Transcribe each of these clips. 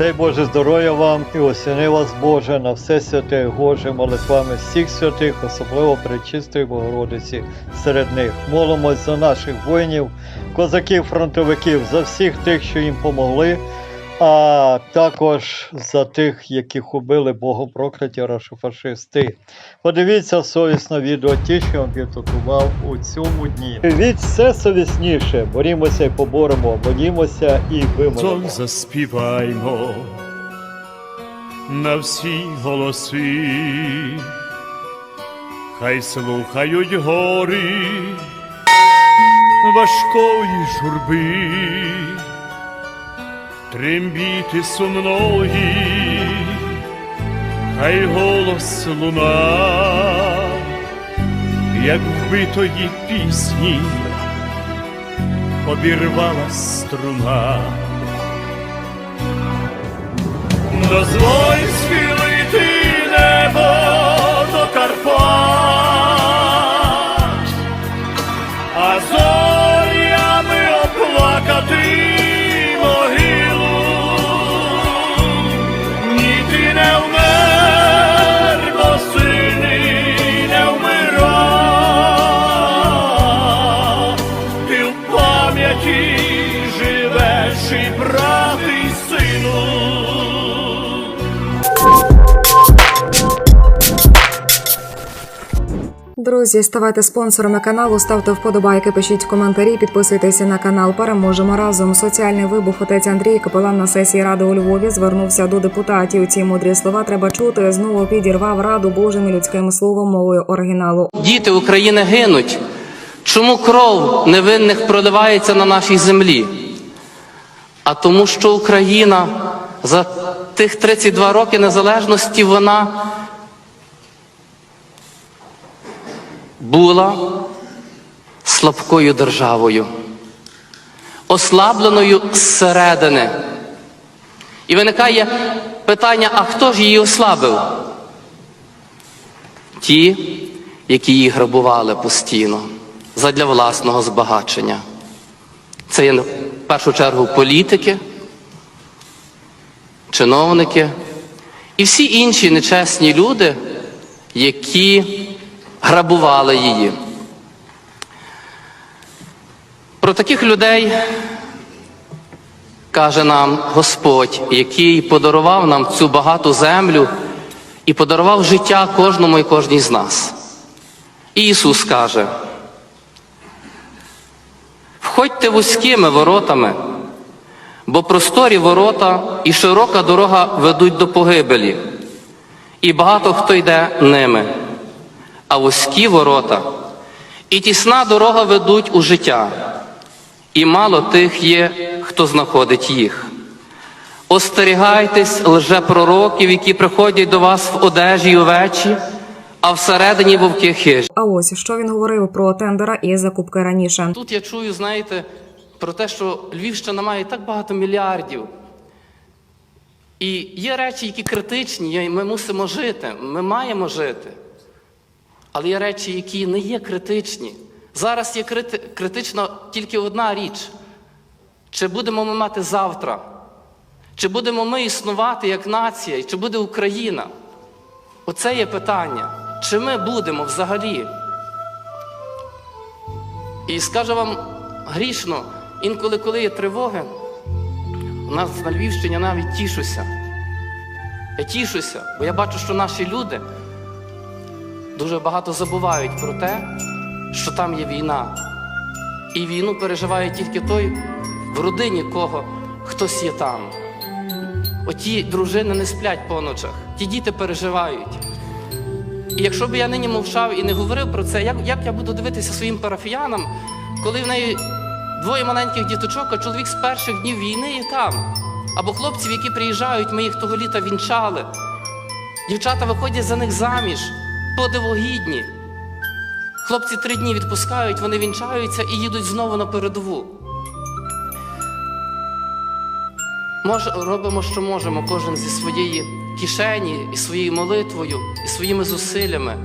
Дай Боже здоров'я вам і осіни вас Боже на все святе Боже молитвами всіх святих, особливо Пречистої Богородиці серед них. Молимось за наших воїнів, козаків, фронтовиків, за всіх тих, що їм помогли, а також за тих, яких убили богопрокляті рашофашисти. Подивіться совісно відео ті, що вам підготував у цьому дні. Від все совісніше, борімося і поборемо, борімося і. Разом заспіваймо на всі голоси, хай слухають гори важкої журби, трембіти сумної, хай голос луна, як вбитої пісні обірвала струна. Дозволь Друзі, ставайте спонсорами каналу, ставте вподобайки, пишіть коментарі, підписуйтеся на канал. Переможемо разом. Соціальний вибух отець Андрій, капелан на сесії ради у Львові, звернувся до депутатів. Ці мудрі слова треба чути. Знову підірвав раду Божим людським словом мовою оригіналу. Діти України гинуть. Чому кров невинних проливається на нашій землі? А тому, що Україна за тих 32 роки незалежності вона була слабкою державою, ослабленою зсередини. І виникає питання: а хто ж її ослабив? Ті, які її грабували постійно задля власного збагачення. Це є в першу чергу політики, чиновники і всі інші нечесні люди, які грабували її. Про таких людей каже нам Господь, який подарував нам цю багату землю і подарував життя кожному і кожній з нас. І Ісус каже: Входьте вузькими воротами, бо просторі ворота і широка дорога ведуть до погибелі, і багато хто йде ними, а вузькі ворота і тісна дорога ведуть у життя, і мало тих є, хто знаходить їх. Остерігайтесь лжепророків, які приходять до вас в одежі й овечі, а всередині вовки хижі. А ось що він говорив про тендера і закупки раніше. Тут я чую, знаєте, про те, що Львівщина має так багато мільярдів. І є речі, які критичні, і ми мусимо жити, ми маємо жити. Але є речі, які не є критичні. Зараз є крити... критична тільки одна річ. Чи будемо ми мати завтра? Чи будемо ми існувати як нація, і чи буде Україна? Оце є питання. Чи ми будемо взагалі? І скажу вам грішно, інколи, коли є тривоги, у нас на Львівщині навіть тішуся. Я тішуся, бо я бачу, що наші люди дуже багато забувають про те, що там є війна. І війну переживає тільки той, в родині кого хтось є там. Оті дружини не сплять по ночах, ті діти переживають. І якщо б я нині мовчав і не говорив про це, як, як я буду дивитися своїм парафіянам, коли в неї двоє маленьких діточок, а чоловік з перших днів війни є там. Або хлопців, які приїжджають, ми їх того літа вінчали. Дівчата виходять за них заміж, подивогідні. Хлопці три дні відпускають, вони вінчаються і їдуть знову на передову. Може, робимо, що можемо, кожен зі своєї кишені, і своєю молитвою, і своїми зусиллями.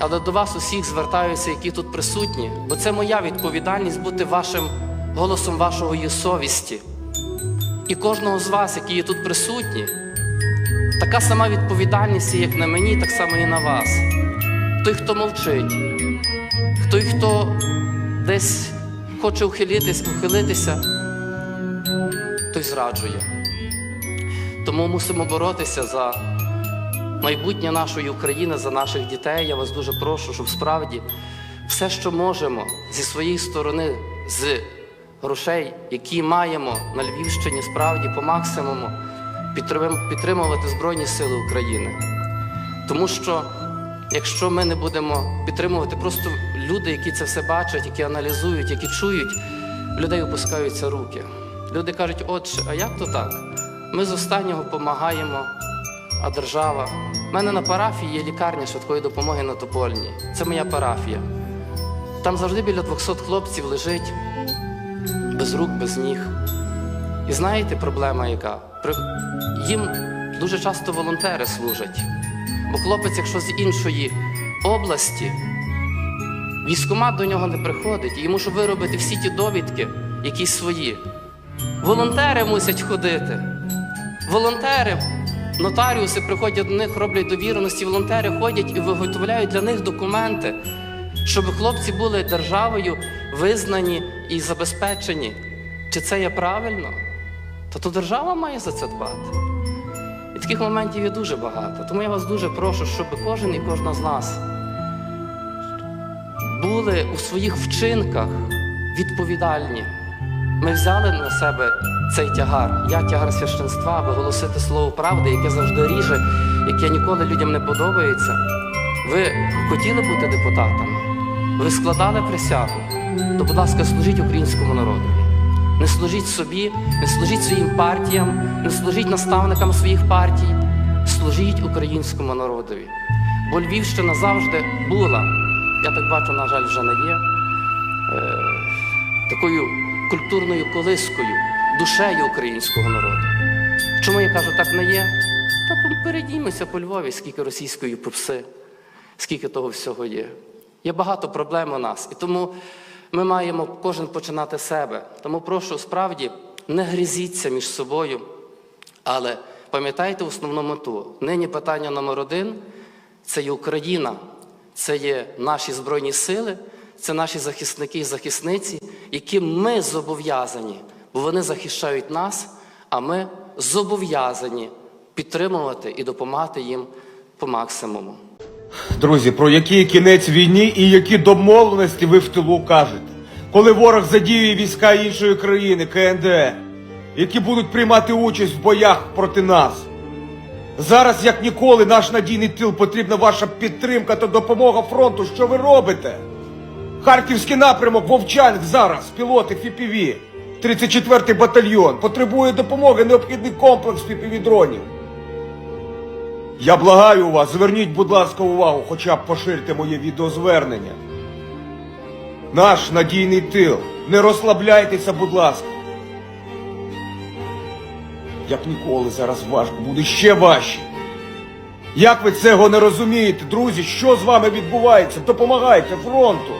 Але до вас усіх звертаюся, які тут присутні, бо це моя відповідальність бути вашим голосом вашого є совісті. і кожного з вас, які є тут присутні, така сама відповідальність, як на мені, так само і на вас. Той, хто мовчить, той, хто десь хоче ухилитись, ухилитися, той зраджує. Тому мусимо боротися за майбутнє нашої України, за наших дітей. Я вас дуже прошу, щоб справді все, що можемо зі своєї сторони, з грошей, які маємо на Львівщині, справді по максимуму підтримувати Збройні Сили України. Тому що якщо ми не будемо підтримувати, просто люди, які це все бачать, які аналізують, які чують, людей опускаються руки. Люди кажуть, отче, а як то так? Ми з останнього допомагаємо, а держава. У мене на парафії є лікарня швидкої допомоги на Топольній. Це моя парафія. Там завжди біля 200 хлопців лежить без рук, без ніг. І знаєте, проблема яка? Їм дуже часто волонтери служать. Бо хлопець, якщо з іншої області, військкомат до нього не приходить, і йому щоб виробити всі ті довідки, якісь свої. Волонтери мусять ходити. Волонтери, нотаріуси приходять до них, роблять довіреності, волонтери ходять і виготовляють для них документи, щоб хлопці були державою визнані і забезпечені. Чи це є правильно? Та то держава має за це дбати. І таких моментів є дуже багато. Тому я вас дуже прошу, щоб кожен і кожна з нас були у своїх вчинках відповідальні. Ми взяли на себе цей тягар. Я тягар священства, аби голосити слово правди, яке завжди ріже, яке ніколи людям не подобається. Ви хотіли бути депутатами? Ви складали присягу? То, будь ласка, служіть українському народу. Не служіть собі, не служіть своїм партіям, не служіть наставникам своїх партій, служіть українському народові. Бо Львівщина завжди була, я так бачу, на жаль, вже не є, е, такою культурною колискою, душею українського народу. Чому я кажу, так не є? Та передіймося по Львові, скільки російської попси, скільки того всього є. Є багато проблем у нас. І тому ми маємо кожен починати себе. Тому прошу, справді, не грізіться між собою, але пам'ятайте основну мету. Нині питання номер один це є Україна, це є наші Збройні Сили, це наші захисники і захисниці, яким ми зобов'язані, бо вони захищають нас, а ми зобов'язані підтримувати і допомагати їм по максимуму. Друзі, про який кінець війні і які домовленості ви в тилу кажете? Коли ворог задіює війська іншої країни, КНДР, які будуть приймати участь в боях проти нас. Зараз, як ніколи, наш надійний тил потрібна ваша підтримка та допомога фронту. Що ви робите? Харківський напрямок Вовчанськ зараз, пілоти ФІПІВІ, 34-й батальйон, потребує допомоги необхідний комплекс ФІПІВІ дронів. Я благаю вас, зверніть, будь ласка, увагу, хоча б поширте моє відеозвернення. Наш надійний тил. Не розслабляйтеся, будь ласка. Як ніколи зараз важко, буде ще важче. Як ви цього не розумієте, друзі? Що з вами відбувається? Допомагайте фронту.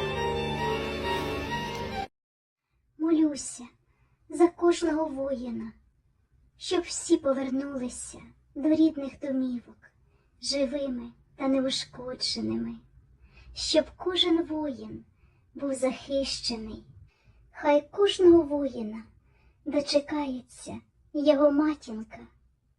Молюся за кожного воїна, щоб всі повернулися до рідних домівок, живими та неушкодженими, щоб кожен воїн був захищений, хай кожного воїна дочекається його матінка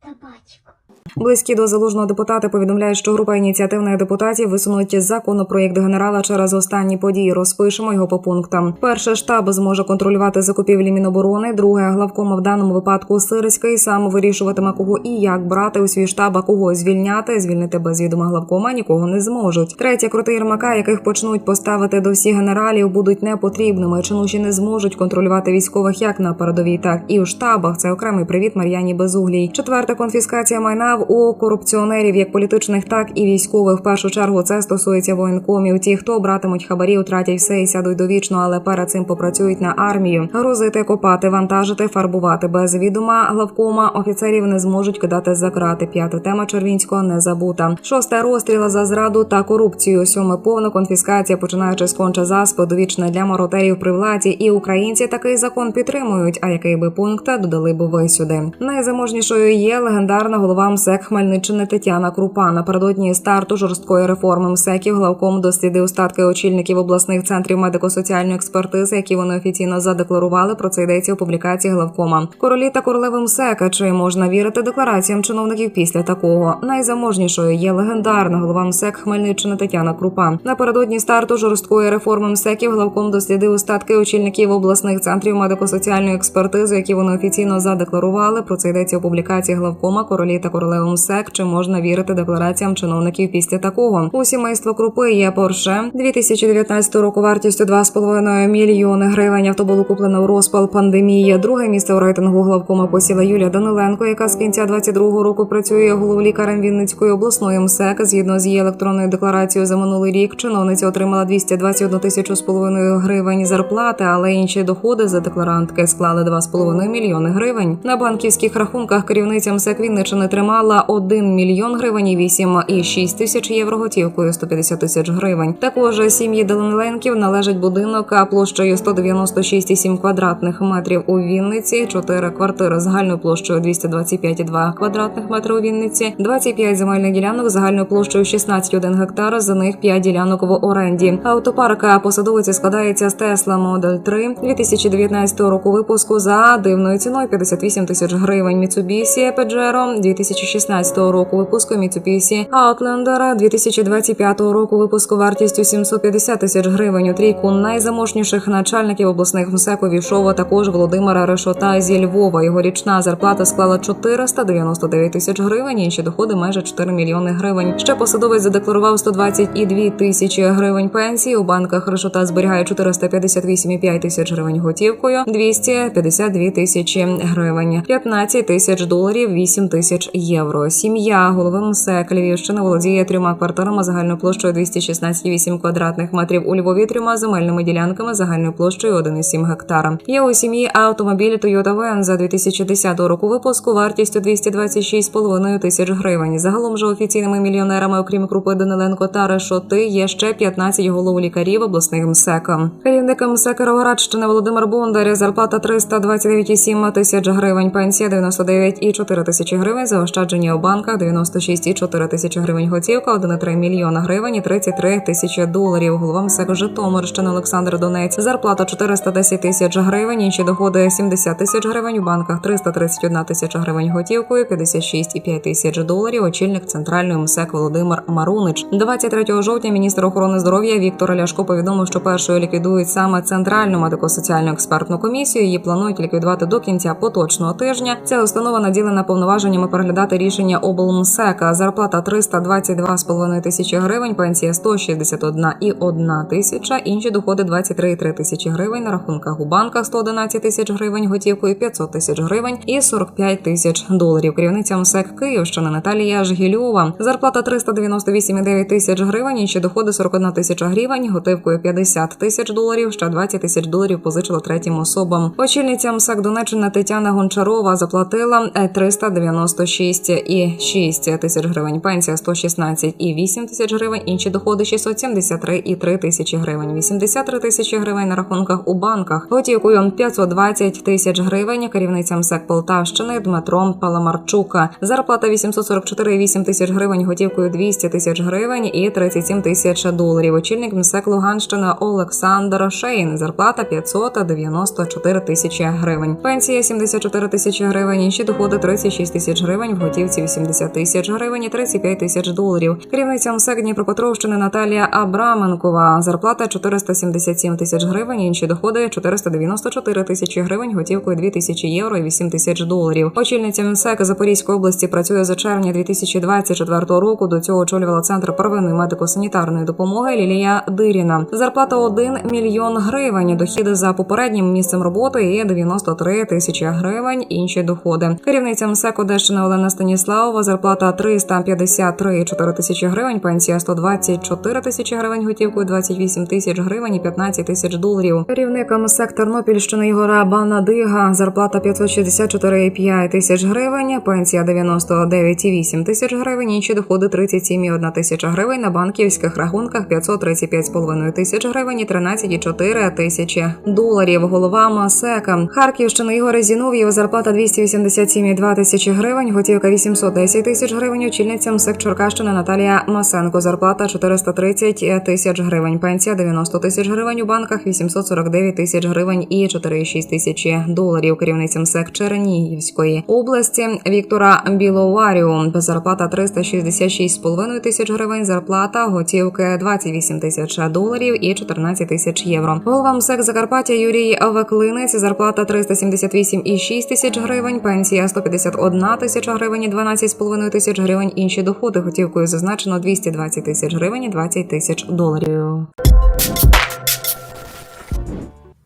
та батько. Близькі до залужного депутата повідомляють, що група ініціативних депутатів висунуть законопроєкт генерала через останні події. Розпишемо його по пунктам. Перше штаб зможе контролювати закупівлі Міноборони. Друге главкома в даному випадку Сирський сам вирішуватиме кого і як брати у свій штаб, а кого звільняти. Звільнити без відома главкома нікого не зможуть. Третє крути Єрмака, яких почнуть поставити до всіх генералів, будуть непотрібними. Чинуші не зможуть контролювати військових як на передовій, так і у штабах. Це окремий привіт Мар'яні Безуглій. Четверте тривати конфіскація майна в у корупціонерів, як політичних, так і військових. В першу чергу це стосується воєнкомів. Ті, хто братимуть хабарі, втратять все і сядуть довічно, але перед цим попрацюють на армію. Грузити, копати, вантажити, фарбувати без відома главкома офіцерів не зможуть кидати за крати. П'ята тема Червінського не забута. Шосте розстріла за зраду та корупцію. Сьоме повна конфіскація, починаючи з конча заспи, довічне для маротерів при владі. І українці такий закон підтримують. А який би пункт додали б ви сюди? Найзаможнішою є легендарна голова МСЕК Хмельниччини Тетяна Крупа. Напередодні старту жорсткої реформи МСЕКів главком дослідив статки очільників обласних центрів медико-соціальної експертизи, які вони офіційно задекларували. Про це йдеться у публікації главкома. Королі та королеви МСЕКа. Чи можна вірити деклараціям чиновників після такого? Найзаможнішою є легендарна голова МСЕК Хмельниччини Тетяна Крупа. Напередодні старту жорсткої реформи МСЕКів главком дослідив остатки очільників обласних центрів медико-соціальної експертизи, які вони офіційно задекларували. Про це йдеться у публікації главкома королі та королеви МСЕК. Чи можна вірити деклараціям чиновників після такого? У сімейства Крупи є Порше 2019 року вартістю 2,5 мільйони гривень. Авто було куплено у розпал пандемії. Друге місце у рейтингу главкома посіла Юлія Даниленко, яка з кінця 22 року працює головлікарем Вінницької обласної МСЕК. Згідно з її електронною декларацією за минулий рік, чиновниця отримала 221 тисячу з половиною гривень зарплати, але інші доходи за декларантки склали 2,5 мільйони гривень. На банківських рахунках керівниця МСЕК Вінниччини тримала 1 мільйон гривень і 8,6 тисяч євро готівкою 150 тисяч гривень. Також сім'ї Даниленків належить будинок площею 196,7 квадратних метрів у Вінниці, 4 квартири загальною площею 225,2 квадратних метрів у Вінниці, 25 земельних ділянок загальною площею 16,1 гектара. За них 5 ділянок в оренді. Автопарка посадовиці складається з Tesla Model 3 2019 року випуску за дивною ціною 58 тисяч гривень. Mitsubishi Pajero 2016 року випуску Mitsubishi Outlander 2025 року випуску вартістю 750 тисяч гривень. У трійку найзаможніших начальників обласних МСЕК увійшов також Володимира Решота зі Львова. Його річна зарплата склала 499 тисяч гривень. Інші доходи майже 4 мільйони гривень. Ще посадовець задекларував 122 тисячі гривень пенсії. У банках Решота зберігає 458,5 тисяч гривень готівкою, 252 тисячі гривень, 15 тисяч доларів, 8 тисяч євро. Сім'я голови МСЕК Львівщини володіє трьома квартирами загальною площею 216,8 квадратних метрів у Львові, трьома земельними ділянками загальною площею 1,7 гектара. Є у сім'ї автомобілі Toyota Venza 2010 року випуску вартістю 226,5 тисяч гривень. Загалом же офіційними мільйонерами, окрім Крупи Даниленко та Решоти, є ще 15 голов лікарів обласних МСЕК. Керівник МСЕК Кіровоградщини Володимир Бондар, зарплата 329,7 тисяч гривень, пенсія 99,4 тисячі гривень, заощадження у банках 96,4 тисячі гривень готівка, 1,3 мільйона гривень і 33 тисячі доларів. Голова МСЕК Житомирщини Олександр Донець, зарплата 410 тисяч гривень, інші доходи 70 тисяч гривень, у банках 331 тисяча гривень готівкою, 56,5 тисяч доларів, очільник центральної МСЕК Володимир Марунич. 23 жовтня міністр охорони здоров'я Віктор Ляшко повідомив, що першою ліквідують саме центральну медико-соціальну експертну комісію. Її планують ліквідувати до кінця поточного тижня. Ця установа наділена повноваженнями переглядати рішення облмсека. Зарплата 322,5 тисячі гривень, пенсія 161,1 тисяча, інші доходи 23,3 тисячі гривень на рахунках у банках 111 тисяч гривень готівкою, 500 тисяч гривень і 45 тисяч доларів. Керівниця МСЕК Київщини Наталія Жгільова. Зарплата 398,9 тисяч гривень, інші доходи 41 тисяча гривень, готівкою 50 тисяч доларів, ще 20 тисяч доларів позичила третім особам. Очільниця МСЕК Донеччина Тетяна Гончарова заплатила е, 396,6 тисяч гривень. Пенсія 116,8 тисяч гривень. Інші доходи 673,3 тисячі гривень. 83 тисячі гривень на рахунках у банках. Готівкою 520 тисяч гривень. Керівниця МСЕК Полтавщини Дмитро Паламарчука. Зарплата 844,8 тисяч гривень. Готівкою 200 тисяч гривень і 37 тисяч доларів. Очільник МСЕК Луганщини Олександр Шейн. Зарплата 594 тисячі гривень. Пенсія 74 тисячі гривень. Інші доходи 36 тисяч гривень. В готівці 80 тисяч гривень і 35 тисяч доларів. Керівниця МСЕК Дніпропетровщини Наталія Абраменкова. Зарплата 477 тисяч гривень. Інші доходи 494 тисячі гривень. Готівкою 2 тисячі євро і 8 тисяч доларів. Очільниця МСЕК Запорізької області працює за червня 2024 року. До цього очолювала центр первинної медико-санітарної допомоги Лілія Диріна. Зарплата 1 мільйон гривень. Дохіди за попереднім місцем роботи є 93 тисячі гривень. Інші доходи. Керівниця МСЕК МСЕК Одещина Олена Станіславова, зарплата 353,4 тисячі гривень, пенсія 124 тисячі гривень, готівкою 28 тисяч гривень і 15 тисяч доларів. Керівник МСЕК Тернопільщини Ігора Банадига, зарплата 564,5 тисяч гривень, пенсія 99,8 тисяч гривень, інші доходи 37,1 тисяча гривень, на банківських рахунках 535,5 тисяч гривень і 13,4 тисячі доларів. Голова МСЕК Харківщини Ігор Зінов'єв, зарплата 287,2 тисячі гривень, готівка 810 тисяч гривень, очільниця МСЕК Черкащини Наталія Масенко, зарплата 430 тисяч гривень, пенсія 90 тисяч гривень у банках, 849 тисяч гривень і 4,6 тисячі доларів. Керівниця МСЕК Чернігівської області Віктора Біловаріу, зарплата 366,5 тисяч гривень, зарплата готівки 28 тисяч доларів і 14 тисяч євро. Голова МСЕК Закарпаття Юрій Веклинець, зарплата 378,6 тисяч гривень, пенсія 151 тисяча гривень і 12,5 тисяч гривень. Інші доходи готівкою зазначено 220 тисяч гривень і 20 тисяч доларів.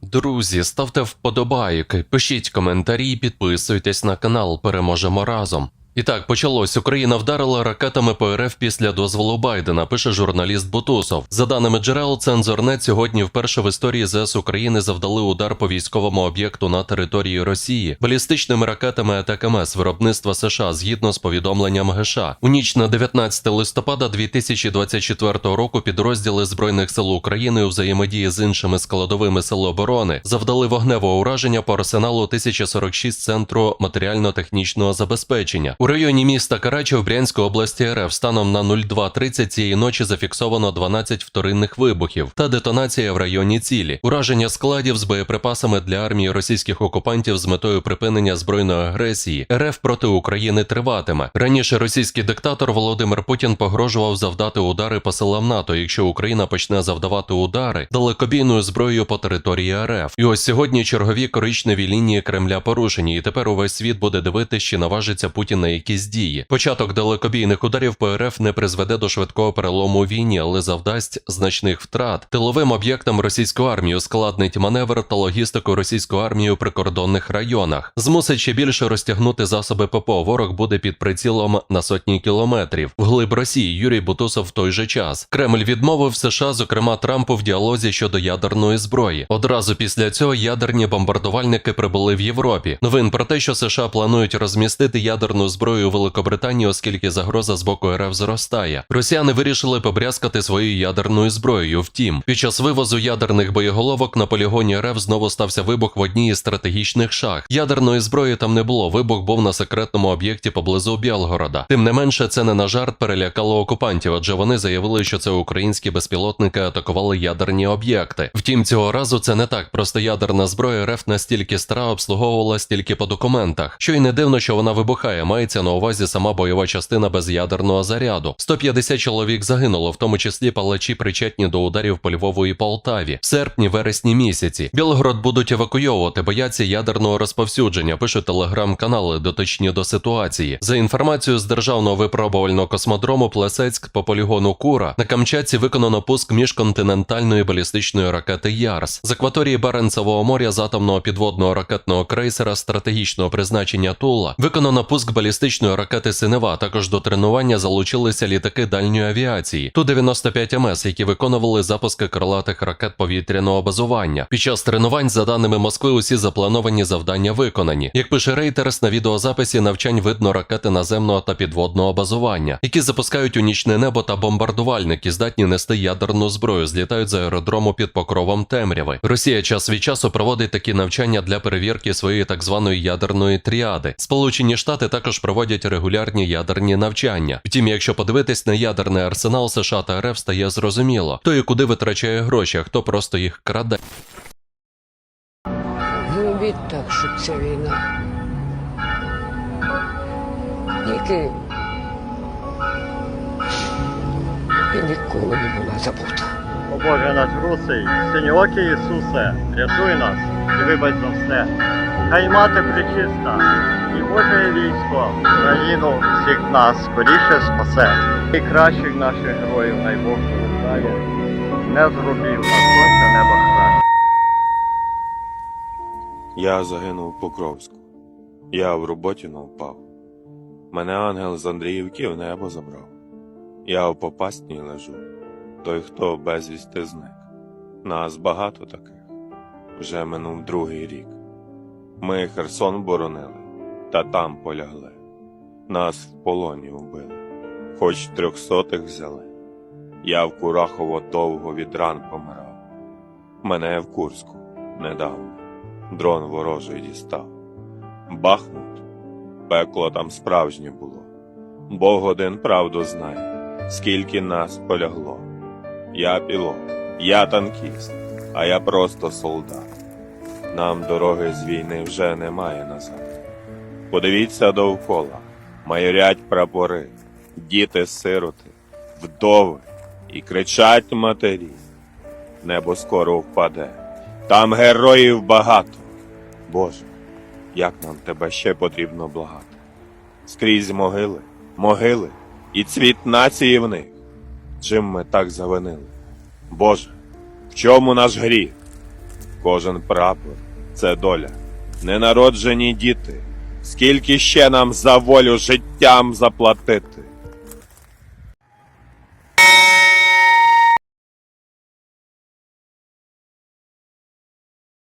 Друзі, ставте вподобайки, пишіть коментарі, підписуйтесь на канал. Переможемо разом. І так, почалось. Україна вдарила ракетами по РФ після дозволу Байдена, пише журналіст Бутусов. За даними джерел, цензорнет сьогодні вперше в історії ЗС України завдали удар по військовому об'єкту на території Росії балістичними ракетами АТКМС виробництва США згідно з повідомленням ГШ. У ніч на 19 листопада 2024 року підрозділи збройних сил України у взаємодії з іншими складовими сил оборони завдали вогневого ураження по арсеналу 1046 центру матеріально-технічного забезпечення. Районі міста Карачі в Брянській області РФ станом на 02.30 цієї ночі зафіксовано 12 вторинних вибухів та детонація в районі цілі, ураження складів з боєприпасами для армії російських окупантів з метою припинення збройної агресії РФ проти України триватиме. Раніше російський диктатор Володимир Путін погрожував завдати удари по силам НАТО, якщо Україна почне завдавати удари далекобійною зброєю по території РФ. І ось сьогодні чергові коричневі лінії Кремля порушені, і тепер увесь світ буде дивитися, чи наважиться Путін на якісь дії. Початок далекобійних ударів по РФ не призведе до швидкого перелому війні, але завдасть значних втрат. Тиловим об'єктам російської армії ускладнить маневр та логістику російської армії у прикордонних районах. Змусить ще більше розтягнути засоби ППО. Ворог буде під прицілом на сотні кілометрів. Вглиб Росії Юрій Бутусов в той же час. Кремль відмовив США, зокрема Трампу, в діалозі щодо ядерної зброї. Одразу після цього ядерні бомбардувальники прибули в Європі. Новин про те, що США планують розмістити ядерну зброю у Великобританії, оскільки загроза з боку РФ зростає. Росіяни вирішили побрязкати своєю ядерною зброєю. Втім, під час вивозу ядерних боєголовок на полігоні РФ знову стався вибух в одній із стратегічних шахт. Ядерної зброї там не було. Вибух був на секретному об'єкті поблизу Білгорода. Тим не менше, це не на жарт перелякало окупантів, адже вони заявили, що це українські безпілотники атакували ядерні об'єкти. Втім, цього разу це не так. Просто ядерна зброя РФ настільки стара обслуговувалась тільки по документах. Що й не дивно, що вона вибухає. Мається на увазі сама бойова частина без ядерного заряду. 150 чоловік загинуло, в тому числі палачі причетні до ударів по Львову і Полтаві. В серпні-вересні місяці. Білгород будуть евакуйовувати, бояться ядерного розповсюдження. Пишуть телеграм-канали, дотичні до ситуації. За інформацією з державного випробувального космодрому Плесецьк по полігону Кура на Камчатці виконано пуск міжконтинентальної балістичної ракети Ярс з акваторії Баренцевого моря з атомного підводного ракетного крейсера стратегічного призначення Тула виконано пуск балістичної ракети Синева. Також до тренування залучилися літаки дальньої авіації Ту-95 МС, які виконували запуски крилатих ракет повітряного базування. Під час тренувань, за даними Москви, усі заплановані завдання виконані. Як пише Рейтерс, на відеозаписі навчань видно ракети наземного та підводного базування, які запускають у нічне небо та бомбардувальники, здатні нести ядерну зброю, злітають з аеродрому під покровом темряви. Росія час від часу проводить такі навчання для перевірки своєї так званої ядерної тріади. Сполучені Штати також проводять регулярні ядерні навчання. Втім, якщо подивитись на ядерний арсенал США та РФ, стає зрозуміло, хто і куди витрачає гроші, а хто просто їх краде. Зробіть так, щоб ця війна ніким і ніколи не була забута. О Боже наш русий, синьоокий Ісусе, рятуй нас і вибач за все. Хай мати причиста, і Боже військо, Україну всіх нас скоріше спасе. І кращих наших героїв най Бог повертає, не зробив на сонця неба край. Я загинув у Покровську. Я в роботі не впав. Мене ангел з Андріївки в небо забрав. Я в попасній лежу, той, хто безвісти зник. Нас багато таких, вже минув другий рік. Ми Херсон боронили, та там полягли. Нас в полоні вбили, хоч трьохсотих взяли. Я в Курахово довго від ран помирав. Мене в Курську недавно дрон ворожий дістав. Бахмут, пекло там справжнє було. Бог один правду знає, скільки нас полягло. Я пілот, я танкіст, а я просто солдат. Нам дороги з війни вже немає назад. Подивіться довкола, майорять прапори, діти сироти, вдови і кричать матері. Небо скоро впаде, там героїв багато. Боже, як нам тебе ще потрібно благати? Скрізь могили, могили і цвіт нації в них. Чим ми так завинили? Боже, в чому наш гріх? Кожен прапор це доля, ненароджені діти. Скільки ще нам за волю життям заплатити?